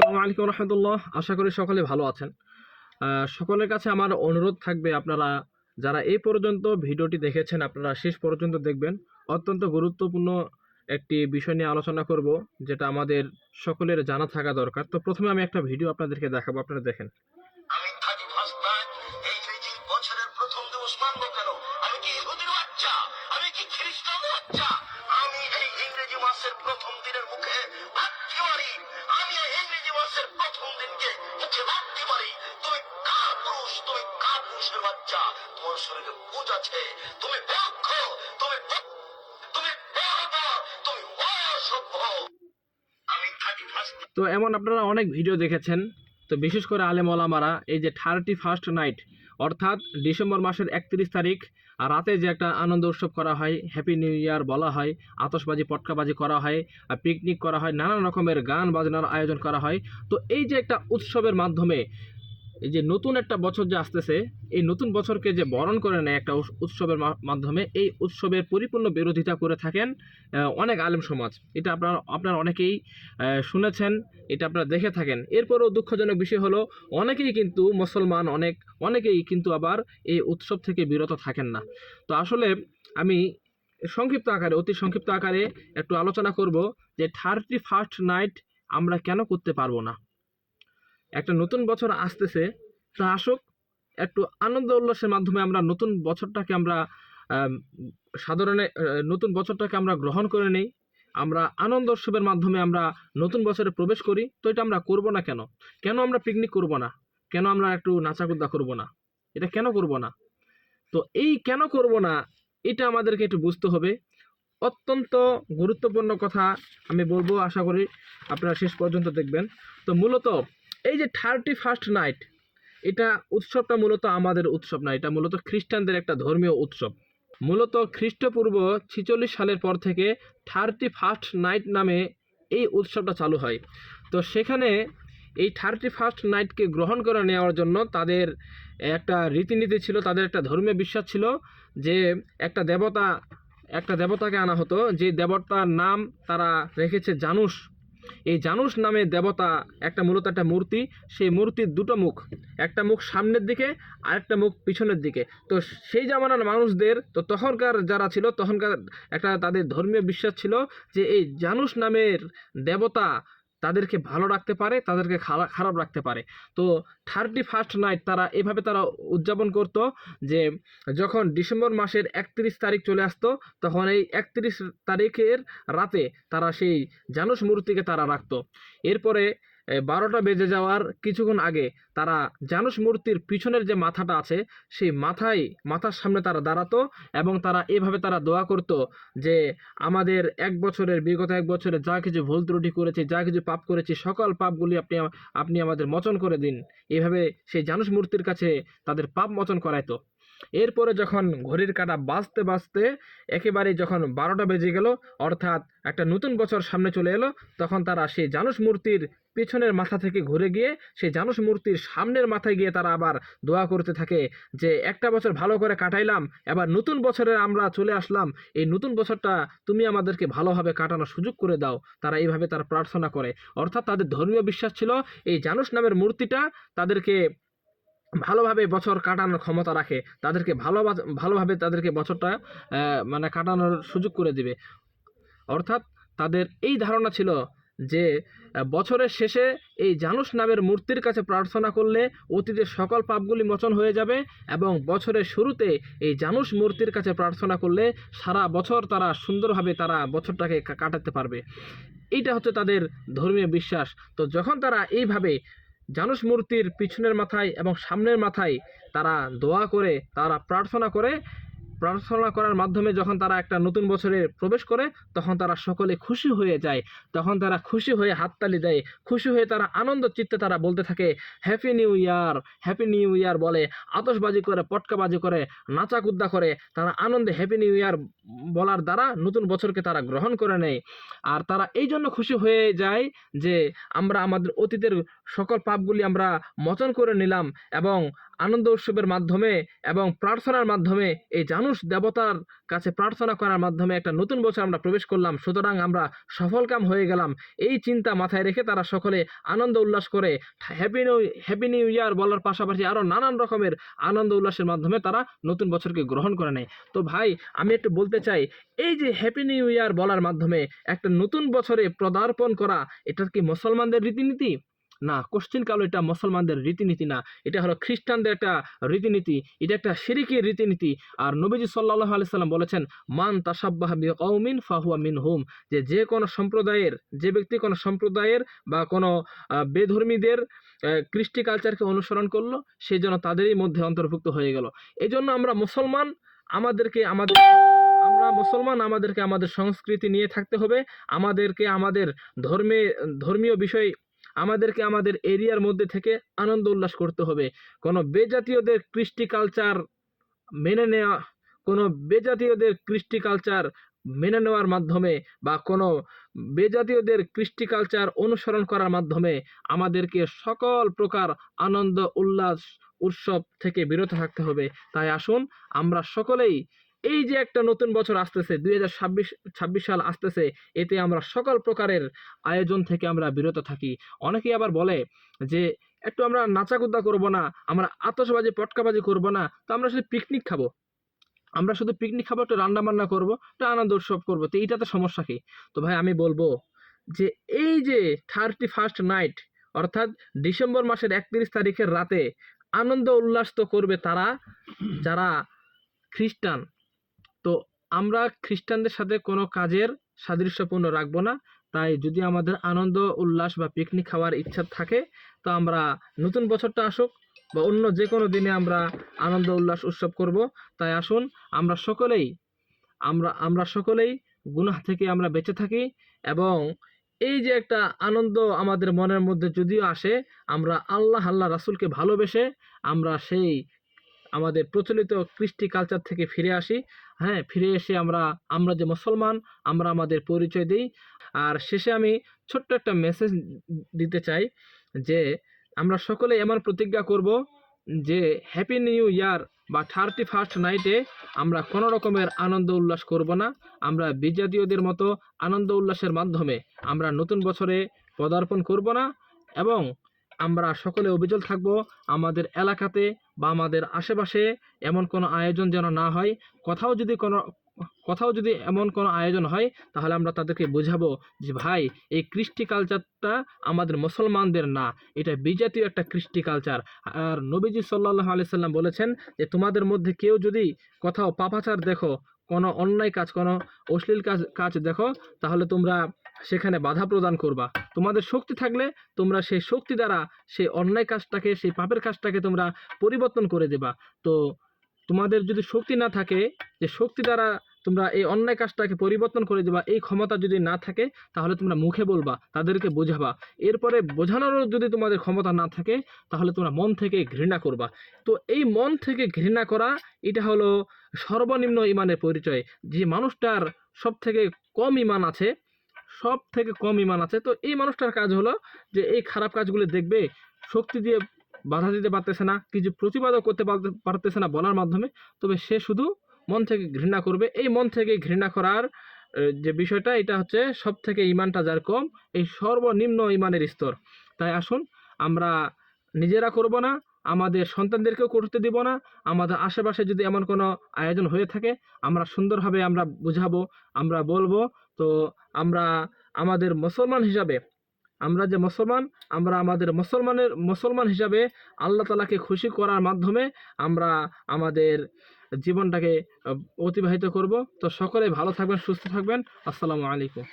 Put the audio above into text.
আসসালামু আলাইকুম রহমতুল্লাহ। আশা করি সকলে ভালো আছেন। সকলের কাছে আমার অনুরোধ থাকবে আপনারা যারা এই পর্যন্ত ভিডিওটি দেখেছেন, আপনারা শেষ পর্যন্ত দেখবেন। অত্যন্ত গুরুত্বপূর্ণ একটি বিষয় নিয়ে আলোচনা করব, যেটা আমাদের সকলের জানা থাকা দরকার। তো প্রথমে আমি একটা ভিডিও আপনাদেরকে দেখাবো, আপনারা দেখেন। পুরুষের বাচ্চা, তোমার শরীরে আছে। তুমি তুমি তুমি তুমি অসভ্য। তো এমন আপনারা অনেক ভিডিও দেখেছেন। তো বিশেষ করে আলেম ওলামারা, এই যে থার্টি ফার্স্ট নাইট অর্থাৎ ডিসেম্বর মাসের একত্রিশ তারিখ, আর রাতে যে একটা আনন্দ উৎসব করা হয় হ্যাপি নিউ ইয়ার বলা হয়, আতশবাজি, পটকাবাজি করা হয়, আর পিকনিক করা হয়, নানান রকমের গান বাজনার আয়োজন করা হয়। তো এই যে একটা উৎসবের মাধ্যমে এই যে নতুন একটা বছর যে আসতেছে, এই নতুন বছরকে যে বরণ করে নেয় একটা উৎস- উৎসবের মাধ্যমে, এই উৎসবের পরিপূর্ণ বিরোধিতা করে থাকেন অনেক আলেম সমাজ। এটা আপনারা আপনারা অনেকেই শুনেছেন, এটা আপনারা দেখে থাকেন। এরপরও দুঃখজনক বিষয় হলো, অনেকেই কিন্তু মুসলমান, অনেক অনেকেই কিন্তু আবার এই উৎসব থেকে বিরত থাকেন না। তো আসলে আমি সংক্ষিপ্ত আকারে অতি সংক্ষিপ্ত আকারে একটু আলোচনা করব যে থার্টি ফার্স্ট নাইট আমরা কেন করতে পারব না? একটা নতুন বছর আসতেছে, তা আসুক, একটু আনন্দ উল্লাসের মাধ্যমে আমরা নতুন বছরটাকে আমরা সাধারণে নতুন বছরটাকে আমরা গ্রহণ করে নেই। আমরা আনন্দ উৎসবের মাধ্যমে আমরা নতুন বছরে প্রবেশ করি, তো এটা আমরা করব না কেন? কেন আমরা পিকনিক করব না? কেন আমরা একটু নাচাকুদ্দা করব না? এটা কেন করব না? তো এই কেন করব না, এটা আমাদেরকে একটু বুঝতে হবে। অত্যন্ত গুরুত্বপূর্ণ কথা আমি বলব, আশা করি আপনারা শেষ পর্যন্ত দেখবেন। তো মূলত এই যে থার্টি ফার্স্ট নাইট এটা উৎসবটা মূলত আমাদের উৎসব না, এটা মূলত খ্রিস্টানদের একটা ধর্মীয় উৎসব। মূলত খ্রিস্টপূর্ব ছিচল্লিশ সালের পর থেকে থার্টি ফার্স্ট নাইট নামে এই উৎসবটা চালু হয়। তো সেখানে এই থার্টি ফার্স্ট নাইটকে গ্রহণ করে নেওয়ার জন্য তাদের একটা রীতিনীতি ছিল, তাদের একটা ধর্মীয় বিশ্বাস ছিল যে একটা দেবতা, একটা দেবতাকে আনা হতো, যে দেবতার নাম তারা রেখেছে জানুস এই জানুস নামে দেবতা একটা মূলত একটা মূর্তি, সেই মূর্তির দুটো মুখ, একটা মুখ সামনের দিকে আর একটা মুখ পিছনের দিকে। তো সেই জামানার মানুষদের, তো তখনকার যারা ছিল, তখনকার একটা তাদের ধর্মীয় বিশ্বাস ছিল যে এই জানুস নামের দেবতা তাদেরকে ভালো রাখতে পারে, তাদেরকে খারা- খারাপ রাখতে পারে। তো থার্টি ফার্স্ট নাইট তারা এভাবে তারা উদযাপন করত যে, যখন ডিসেম্বর মাসের একত্রিশ তারিখ চলে আসতো, তখন এই একত্রিশ তারিখের রাতে তারা সেই জানুস মূর্তিকে তারা রাখতো। এরপরে বারোটা বেজে যাওয়ার কিছুক্ষণ আগে তারা জানুস মূর্তির পিছনের যে মাথাটা আছে, সেই মাথায়, মাথার সামনে তারা দাঁড়াতো এবং তারা এভাবে তারা দোয়া করতো যে, আমাদের এক বছরের, বিগত এক বছরে যা কিছু ভুল ত্রুটি করেছি, যা কিছু পাপ করেছি, সকল পাপগুলি আপনি আপনি আমাদের মোচন করে দিন। এভাবে সেই জানুস মূর্তির কাছে তাদের পাপ মোচন করাইতো। এরপরে যখন ঘড়ির কাটা বাজতে বাজতে একেবারে যখন বারোটা বেজে গেল, অর্থাৎ একটা নতুন বছর সামনে চলে এলো, তখন তারা সেই জানুস মূর্তির পেছনের মাথা থেকে ঘুরে গিয়ে, সেই জানুস মূর্তির সামনের মাথায় গিয়ে তারা আবার দোয়া করতে থাকে যে, একটা বছর ভালো করে কাটাইলাম, এবার নতুন বছরে আমরা চলে আসলাম। এই নতুন বছরটা তুমি আমাদেরকে ভালোভাবে কাটানোর সুযোগ করে দাও। তারা এইভাবে তারা প্রার্থনা করে। অর্থাৎ তাদের ধর্মীয় বিশ্বাস ছিল, এই জানুস নামের মূর্তিটা তাদেরকে ভালোভাবে বছর কাটানোর ক্ষমতা রাখে, তাদেরকে ভালো ভালোভাবে তাদেরকে বছরটা মানে কাটানোর সুযোগ করে দিবে। অর্থাৎ তাদের এই ধারণা ছিল যে, বছরের শেষে এই জানুস নামের মূর্তির কাছে প্রার্থনা করলে অতীতের সকল পাপগুলি মোচন হয়ে যাবে এবং বছরের শুরুতে এই জানুস মূর্তির কাছে প্রার্থনা করলে সারা বছর তারা সুন্দরভাবে তারা বছরটাকে কাটাতে পারবে। এইটা হচ্ছে তাদের ধর্মীয় বিশ্বাস। তো যখন তারা এইভাবে জানুস মূর্তির পিছনের মাথায় এবং সামনের মাথায় তারা দোয়া করে তারা প্রার্থনা করে প্রার্থনা করার মাধ্যমে যখন তারা একটা নতুন বছরে প্রবেশ করে, তখন তারা সকলে খুশি হয়ে যায়। তখন তারা খুশি হয়ে হাততালি দেয়। খুশি হয়ে তারা আনন্দ চিত্তে তারা বলতে থাকে happy new year happy new year বলে, আতশবাজি করে, পটকাবাজি করে নাচাকুদ্দা করে। তারা আনন্দে হ্যাপি নিউ ইয়ার বলার দ্বারা নতুন বছরকে তারা গ্রহণ করে নেয়। আর তারা এই জন্য খুশি হয়ে যায় যে, আমরা আমাদের অতীতের সকল পাপগুলি আমরা মোচন করে নিলাম এবং আনন্দ উৎসবের মাধ্যমে এবং প্রার্থনার মাধ্যমে এই জানুষ দেবতার কাছে প্রার্থনা করার মাধ্যমে একটা নতুন বছর আমরা প্রবেশ করলাম। সুতরাং আমরা সফলকাম হয়ে গেলাম। এই চিন্তা মাথায় রেখে তারা সকলে আনন্দ উল্লাস করে happy new happy new year বলার পাশাপাশি আরও নানান রকমের আনন্দ উল্লাসের মাধ্যমে তারা নতুন বছরকে গ্রহণ করে নেয়। তো ভাই, আমি একটু বলতে চাই, এই যে হ্যাপি নিউ ইয়ার বলার মাধ্যমে একটা নতুন বছরে পদার্পণ করা, এটা কি মুসলমানদের রীতিনীতি? না, কোশ্চিন কালো এটা মুসলমানদের রীতিনীতি না। এটা হলো খ্রিস্টানদের একটা রীতিনীতি, এটা একটা শিরিকের রীতিনীতি। আর নবীজি সাল্লাহ আলাইসাল্লাম বলেছেন, মান তাসাব্বাহ বি ফাহুয়া মিন হুম যে যে কোনো সম্প্রদায়ের, যে ব্যক্তি কোনো সম্প্রদায়ের বা কোনো বেধর্মীদের কৃষ্টি কালচারকে অনুসরণ করল সেই জন্য তাদেরই মধ্যে অন্তর্ভুক্ত হয়ে গেল। এই জন্য আমরা মুসলমান আমাদেরকে আমাদের, আমরা মুসলমান আমাদেরকে আমাদের সংস্কৃতি নিয়ে থাকতে হবে। আমাদেরকে আমাদের ধর্মে, ধর্মীয় বিষয় আমাদেরকে আমাদের এরিয়ার মধ্যে থেকে আনন্দ উল্লাস করতে হবে। কোনো বেজাতীয়দের কৃষ্টি কালচার মেনে নেওয়া কোনো বেজাতীয়দের কৃষ্টি কালচার মেনে নেওয়ার মাধ্যমে বা কোনো বেজাতীয়দের কৃষ্টি কালচার অনুসরণ করার মাধ্যমে আমাদেরকে সকল প্রকার আনন্দ, উল্লাস, উৎসব থেকে বিরত থাকতে হবে। তাই আসুন, আমরা সকলেই এই যে একটা নতুন বছর আসতেছে, দুই হাজার ছাব্বিশ ছাব্বিশ সাল আসতেছে, এতে আমরা সকল প্রকারের আয়োজন থেকে আমরা বিরত থাকি। অনেকেই আবার বলে যে, একটু আমরা নাচাকুদা করব না, আমরা আতসবাজি পটকাবাজি করব না, তো আমরা শুধু পিকনিক খাব। আমরা শুধু পিকনিক খাব, একটু রান্না বান্না করব, একটু আনন্দ উৎসব করব, তো এইটাতে সমস্যা কি? তো ভাই, আমি বলব যে, এই যে থার্টি ফার্স্ট নাইট অর্থাৎ ডিসেম্বর মাসের একত্রিশ তারিখের রাতে আনন্দ উল্লাস তো করবে তারা, যারা খ্রিস্টান তো আমরা খ্রিস্টানদের সাথে কোনো কাজের সাদৃশ্যপূর্ণ রাখব না। তাই যদি আমাদের আনন্দ, উল্লাস বা পিকনিক খাওয়ার ইচ্ছা থাকে, তো আমরা নতুন বছরটা আসুক বা অন্য যে কোনো দিনে আমরা আনন্দ, উল্লাস উৎসব করব। তাই আসুন, আমরা সকলেই, আমরা আমরা সকলেই গুনাহ থেকে আমরা বেঁচে থাকি এবং এই যে একটা আনন্দ আমাদের মনের মধ্যে যদিও আসে, আমরা আল্লাহ আল্লাহ রাসূলকে ভালোবেসে আমরা সেই আমাদের প্রচলিত কৃষ্টি কালচার থেকে ফিরে আসি। হ্যাঁ ফিরে এসে আমরা আমরা যে মুসলমান, আমরা আমাদের পরিচয় দিই। আর শেষে আমি ছোট্ট একটা মেসেজ দিতে চাই যে, আমরা সকলে এমন প্রতিজ্ঞা করব যে হ্যাপি নিউ ইয়ার বা থার্টি ফার্স্ট নাইটে আমরা কোনো রকমের আনন্দ উল্লাস করব না। আমরা বিজাতীয়দের মতো আনন্দ উল্লাসের মাধ্যমে আমরা নতুন বছরে পদার্পণ করব না। এবং আমরা সকলে অবিচল থাকব আমাদের এলাকাতে বা আমাদের আশেপাশে এমন কোনো আয়োজন যেন না হয়। কোথাও যদি কোনো, কোথাও যদি এমন কোনো আয়োজন হয়, তাহলে আমরা তাদেরকে বোঝাবো যে ভাই, এই কৃষ্টি কালচারটা আমাদের মুসলমানদের না। এটা বিজাতীয় একটা কৃষ্টি কালচার আর নবীজি সাল্লাহ সাল্লাম বলেছেন যে, তোমাদের মধ্যে কেউ যদি কোথাও পাপাচার দেখো, কোনো অন্যায় কাজ, কোনো অশ্লীল কাজ কাজ দেখো, তাহলে তোমরা সেখানে বাধা প্রদান করবা। তোমাদের শক্তি থাকলে তোমরা সেই শক্তি দ্বারা সেই অন্যায় কাজটাকে, সেই পাপের কাজটাকে তোমরা পরিবর্তন করে দেবা। তো তোমাদের যদি শক্তি না থাকে, যে শক্তি দ্বারা তোমরা এই অন্যায় কাজটাকে পরিবর্তন করে দেবা, এই ক্ষমতা যদি না থাকে, তাহলে তোমরা মুখে বলবা, তাদেরকে বোঝাবা। এরপরে বোঝানোরও যদি তোমাদের ক্ষমতা না থাকে, তাহলে তোমরা মন থেকে ঘৃণা করবা। তো এই মন থেকে ঘৃণা করা, এটা হলো সর্বনিম্ন ইমানের পরিচয়। যে মানুষটার সব থেকে কম ইমান আছে সব থেকে কম ইমান আছে। তো এই মানুষটার কাজ হলো যে এই খারাপ কাজগুলো দেখবে, শক্তি দিয়ে বাধা দিতে পারতেছে না, কিছু প্রতিবাদও করতে পারতে- পারতেছে না বলার মাধ্যমে, তবে সে শুধু মন থেকে ঘৃণা করবে। এই মন থেকে ঘৃণা করার যে বিষয়টা, এটা হচ্ছে সব থেকে ইমানটা যার কম, এই সর্বনিম্ন ইমানের স্তর। তাই আসুন, আমরা নিজেরা করব না, আমাদের সন্তানদেরকেও করতে দিব না, আমাদের আশেপাশে যদি এমন কোনো আয়োজন হয়ে থাকে, আমরা সুন্দরভাবে আমরা বুঝাবো, আমরা বলব তো আমরা আমাদের মুসলমান হিসাবে, আমরা যে মুসলমান, আমরা আমাদের মুসলমানের, মুসলমান হিসাবে আল্লাহ তালাকে খুশি করার মাধ্যমে আমরা আমাদের জীবনটাকে অতিবাহিত করব। তো সকলে ভালো থাকবেন, সুস্থ থাকবেন। আসসালামু আলাইকুম।